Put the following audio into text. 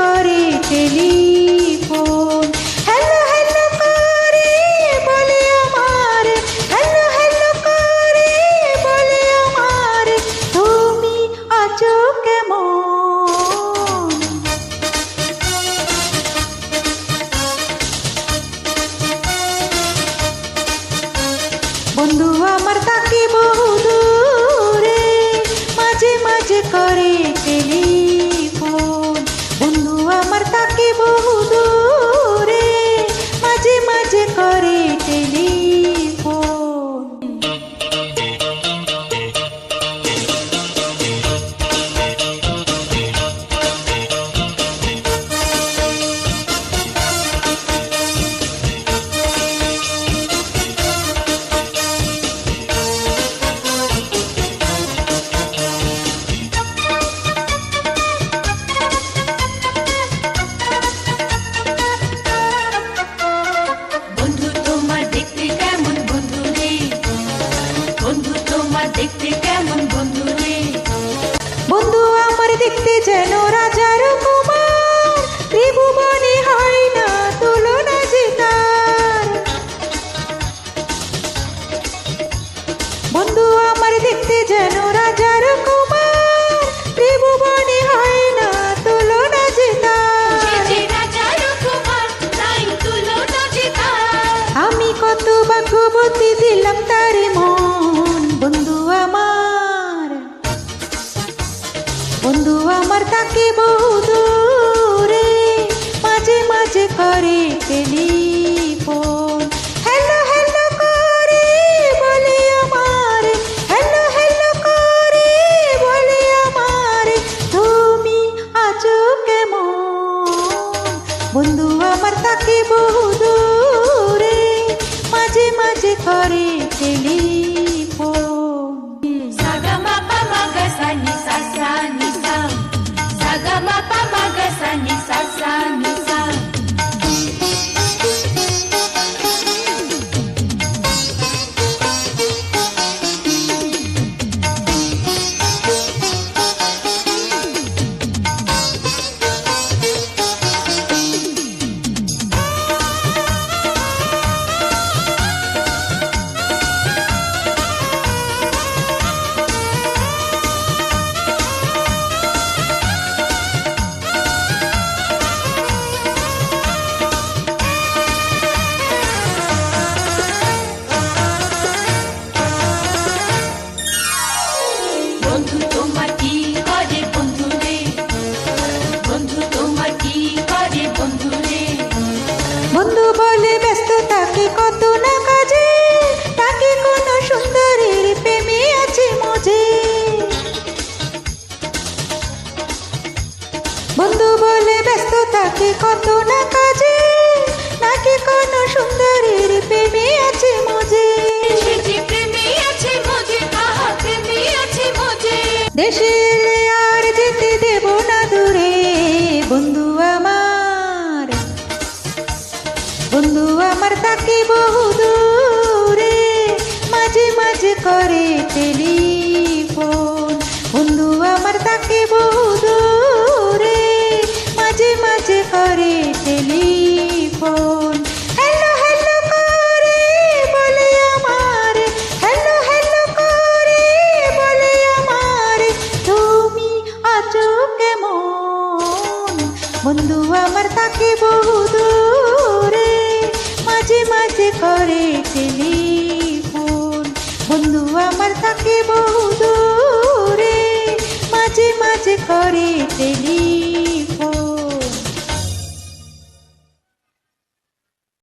মাঝে যেন রাজার কুমার ত্রিভুবনে হয় না তুলনা যে তার। বন্ধু, আমার দেখতে যেন রাজার কুমার তাকে বহু দূরে মাঝে মাঝে করে টেলিফোন তুমি আছো কেমন? বন্ধু আমার তাকে বহু দূরে মাঝে মাঝে করে বলে ব্যস্ত থাকে কত না কাজে। তাকে কোনো সুন্দরীর প্রেমে আছে মজে। বন্ধু বলে ব্যস্ত থাকে কত না কাজে। নাকি কোনো সুন্দরীর প্রেমে আছে মজে। বন্ধু আমার তাকে বহু দূরে মাঝে মাঝে করে টেলিফোন। বন্ধু আমার তাকে বহু দূরে মাঝে মাঝে করে টেলিফোন। হ্যালো হ্যালো করে বলে আমার, হ্যালো হ্যালো করে বলে আমার, তুমি আছো কেমন? বন্ধু আমার তাকে বহু দূরে মাঝে মাঝে করে টেলিফোন বন্ধু আমার তাকে